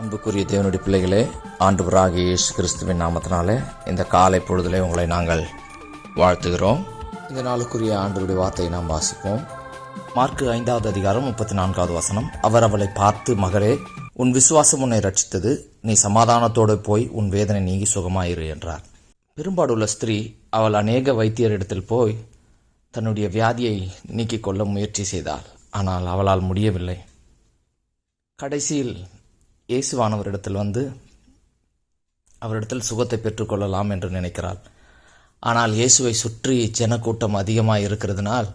அன்புக்குரிய தேவனுடைய பிள்ளைகளே ஆண்டவராக இயேசு கிறிஸ்துவின் நாமத்தினாலே இந்த காலை பொழுதிலே உங்களை நாங்கள் வாழ்த்துகிறோம். இந்த நாளுக்குரிய ஆண்டவருடைய வார்த்தையை நாம் வாசிப்போம். மார்க்கு ஐந்தாவது அதிகாரம் முப்பத்தி நான்காவது வசனம் அவர் அவளை பார்த்து மகளே உன் விசுவாசம் உன்னை ரட்சித்தது நீ சமாதானத்தோடு போய் உன் வேதனை நீங்கி சுகமாயிரு என்றார். பெரும்பாடுள்ள ஸ்திரீ அவள் அநேக வைத்தியரிடத்தில் போய் தன்னுடைய வியாதியை நீக்கிக் கொள்ள முயற்சி செய்தாள். ஆனால் அவளால் முடியவில்லை. கடைசியில் இயேசுவானவரிடத்தில் வந்து அவரிடத்தில் சுகத்தை பெற்றுக்கொள்ளலாம் என்று நினைக்கிறாள். ஆனால் இயேசுவை சுற்றி ஜனக்கூட்டம் அதிகமாக இருக்கிறதுனால்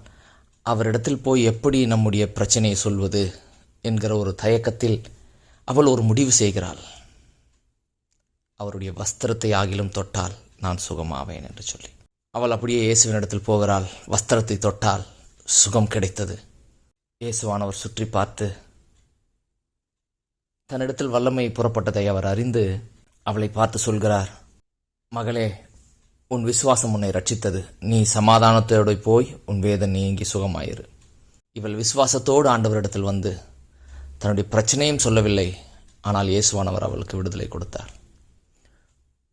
அவரிடத்தில் போய் எப்படி நம்முடைய பிரச்சனையை சொல்வது என்கிற ஒரு தயக்கத்தில் அவள் ஒரு முடிவு செய்கிறாள். அவருடைய வஸ்திரத்தை ஆகிலும் தொட்டால் நான் சுகமாவேன் என்று சொல்லி. அவள் அப்படியே இயேசுவினிடத்தில் போகிறாள். வஸ்திரத்தை தொட்டால் சுகம் கிடைத்தது. இயேசுவானவர் சுற்றி பார்த்து தன்னிடத்தில் வல்லமை புறப்பட்டதை அவர் அறிந்து அவளை பார்த்து சொல்கிறார் மகளே உன் விசுவாசம் உன்னை ரட்சித்தது. நீ சமாதானத்தோடு போய் உன் வேதம் நீங்கி சுகமாயிரு. இவள் விசுவாசத்தோடு ஆண்டவரிடத்தில் வந்து தன்னுடைய பிரச்சனையும் சொல்லவில்லை. ஆனால் இயேசுவானவர் அவளுக்கு விடுதலை கொடுத்தார்.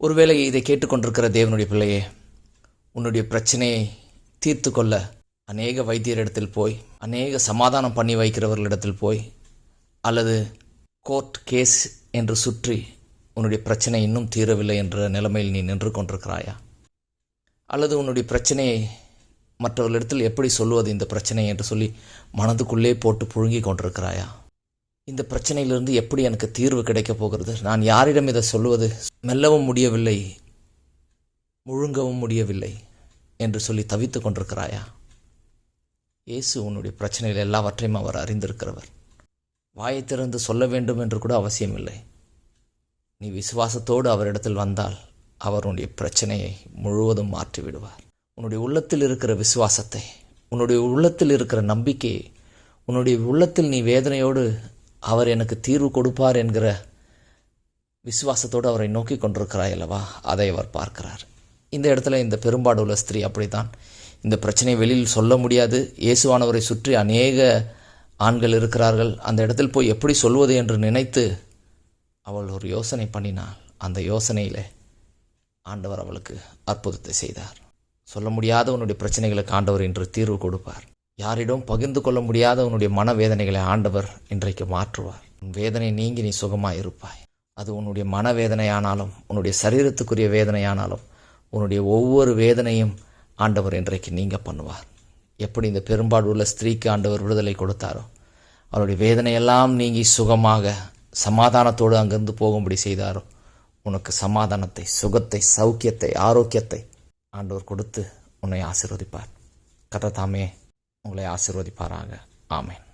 ஒருவேளை இதை கேட்டுக்கொண்டிருக்கிற தேவனுடைய பிள்ளையே உன்னுடைய பிரச்சனையை தீர்த்து கொள்ள அநேக வைத்தியரிடத்தில் போய் அநேக சமாதானம் பண்ணி வைக்கிறவர்களிடத்தில் போய் அல்லது கோர்ட் கேஸ் என்று சுற்றி உன்னுடைய பிரச்சனை இன்னும் தீரவில்லை என்ற நிலைமையில் நீ நின்று கொண்டிருக்கிறாயா? அல்லது உன்னுடைய பிரச்சனையை மற்றவர்களிடத்தில் எப்படி சொல்லுவது இந்த பிரச்சனை என்று சொல்லி மனதுக்குள்ளே போட்டு புழுங்கி கொண்டிருக்கிறாயா? இந்த பிரச்சனையிலிருந்து எப்படி எனக்கு தீர்வு கிடைக்கப் போகிறது? நான் யாரிடம் இதை சொல்லுவது? மெல்லவும் முடியவில்லை முழுங்கவும் முடியவில்லை என்று சொல்லி தவித்து கொண்டிருக்கிறாயா? இயேசு உன்னுடைய பிரச்சனையில் எல்லாவற்றையும் அவர் அறிந்திருக்கிறவர். வாயை திறந்து சொல்ல வேண்டும் என்று கூட அவசியமில்லை. நீ விசுவாசத்தோடு அவரிடத்தில் வந்தால் அவர் உன்னுடைய பிரச்சனையை முழுவதும் மாற்றி விடுவார் உன்னுடைய உள்ளத்தில் இருக்கிற விசுவாசத்தை உன்னுடைய உள்ளத்தில் இருக்கிற நம்பிக்கையை உன்னுடைய உள்ளத்தில் நீ வேதனையோடு அவர் எனக்கு தீர்வு கொடுப்பார் என்கிற விசுவாசத்தோடு அவரை நோக்கி கொண்டிருக்கிறாய் அல்லவா? அதை அவர் பார்க்கிறார். இந்த இடத்துல இந்த பெரும்பாடு உள்ள ஸ்திரீ அப்படித்தான். இந்த பிரச்சனை வெளியில் சொல்ல முடியாது. இயேசுவானவரை சுற்றி அநேக ஆண்கள் இருக்கிறார்கள். அந்த இடத்தில் போய் எப்படி சொல்வது என்று நினைத்து அவள் ஒரு யோசனை பண்ணினாள். அந்த யோசனையிலே ஆண்டவர் அவளுக்கு அற்புதத்தை செய்தார். சொல்ல முடியாத உன்னுடைய பிரச்சனைகளுக்கு ஆண்டவர் இன்று தீர்வு கொடுப்பார். யாரிடம் பகிர்ந்து கொள்ள முடியாத உன்னுடைய மனவேதனைகளை ஆண்டவர் இன்றைக்கு மாற்றுவார். உன் வேதனை நீங்கி நீ சுகமாக இருப்பாய். அது உன்னுடைய மனவேதனையானாலும் உன்னுடைய சரீரத்துக்குரிய வேதனையானாலும் உன்னுடைய ஒவ்வொரு வேதனையும் ஆண்டவர் இன்றைக்கு நீங்க பண்ணுவார். எப்படி இந்த பெரும்பாடு உள்ள ஸ்திரீக்கு ஆண்டவர் விடுதலை கொடுத்தாரோ அவருடைய வேதனையெல்லாம் நீங்கி சுகமாக சமாதானத்தோடு அங்கிருந்து போகும்படி செய்தாரோ உனக்கு சமாதானத்தை சுகத்தை சௌக்கியத்தை ஆரோக்கியத்தை ஆண்டவர் கொடுத்து உன்னை ஆசிர்வதிப்பார். கதை தாமே உங்களை ஆசிர்வதிப்பாராக. ஆமேன்.